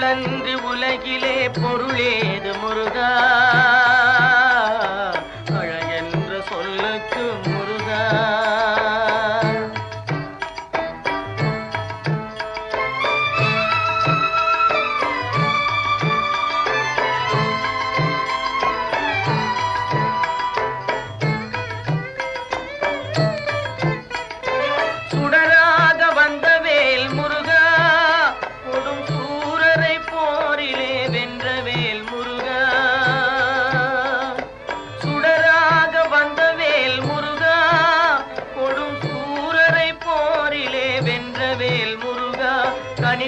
சொல்லுக்கு உலகிலே பொருளேது முருகா?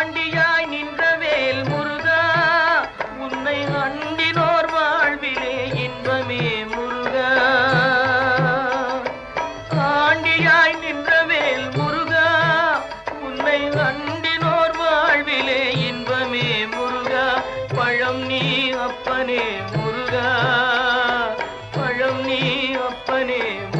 ஆண்டியாய் நின்ற வேல் முருகா உன்னை அண்டினோர் வாழ்விலே இன்பமே முருகா. ஆண்டியாய் நின்ற வேல் முருகா உன்னை அண்டினோர் வாழ்விலே இன்பமே முருகா. பழம் நீ அப்பனே முருகா பழம் நீ அப்பனே முருகா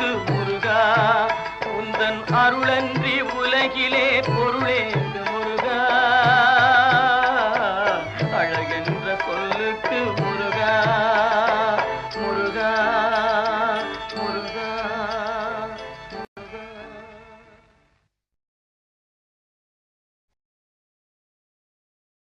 எனக்கு முருகா உந்தன் அருளன்றி உலகிலே பொருளே.